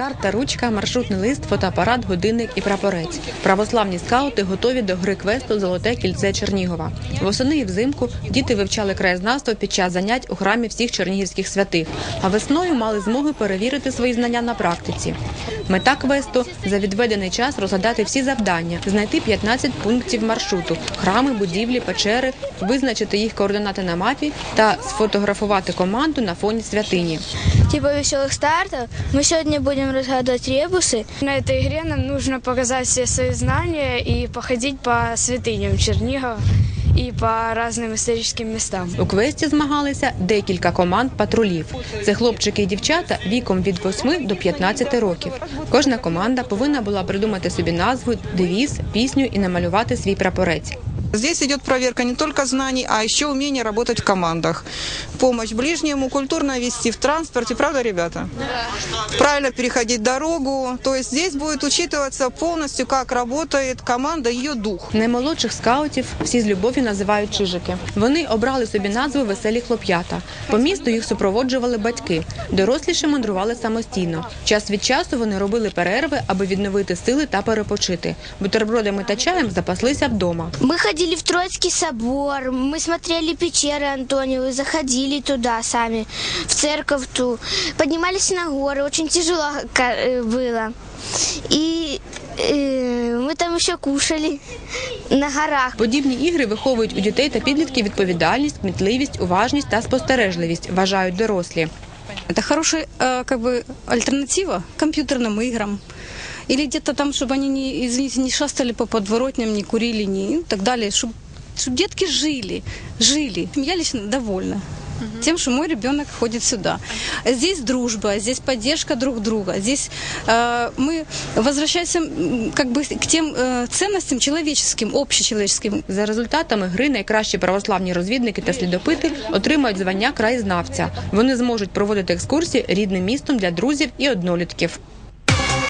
Карта, ручка, маршрутний лист, фотоапарат, годинник і прапорець. Православні скаути готові до гри квесту Золоте кільце Чернігова. Восени і взимку діти вивчали краєзнавство під час занять у храмі всіх чернігівських святих, а весною мали змогу перевірити свої знання на практиці. Мета квесту за відведений час розгадати всі завдання, знайти 15 пунктів маршруту, храми, будівлі, печери, визначити їх координати на мапі та сфотографувати команду на фоні святині. типа веселых стартов. Мы сегодня будем разгадывать ребусы. На этой игре нам нужно показать все свои знания и походить по святыням Чернигова и по разным историческим местам. У квесті змагалися декілька команд патрулів. Це хлопчики і дівчата віком від 8 до 15 років. Кожна команда повинна була придумати собі назву, девіз, пісню і намалювати свій прапорець. Здесь идет проверка не только знаний, а еще умение работать в командах. Помощь ближнему, культурно вести в транспорте, правда, ребята? Правильно переходить дорогу. То есть здесь будет учитываться полностью, как работает команда, ее дух. Наймолодших скаутів всі з любов'ю називають чижики. Вони обрали собі назву веселі хлоп'ята. По місту їх супроводжували батьки. Доросліші мандрували самостійно. Час від часу вони робили перерви, аби відновити сили та перепочити. Бутербродами та чаєм запаслися вдома. Мы ходили в Троицкий собор, мы смотрели пещеры Антониевы, заходили туда сами, в церковь ту. Поднимались на горы, очень тяжело ка- э, было. И э, мы там еще кушали на горах. Подібні ігри виховують у дітей та підлітків відповідальність, кмітливість, уважність та спостережливість, вважають дорослі. Это хорошая э, как бы альтернатива компьютерным играм. Или где-то там, чтобы они, не, извините, не шастали по подворотням, не курили, не и так далее. Чтобы детки жили, жили. Я лично довольна тем, что мой ребенок ходит сюда. Здесь дружба, здесь поддержка друг друга. Здесь э, мы возвращаемся м, как бы к тем э, ценностям человеческим, общечеловеческим, За результатами гри найкращі православні розвідники та слідопити отримають звання краєзнавця. Вони зможуть проводити екскурсії рідним містом для друзів і однолітків.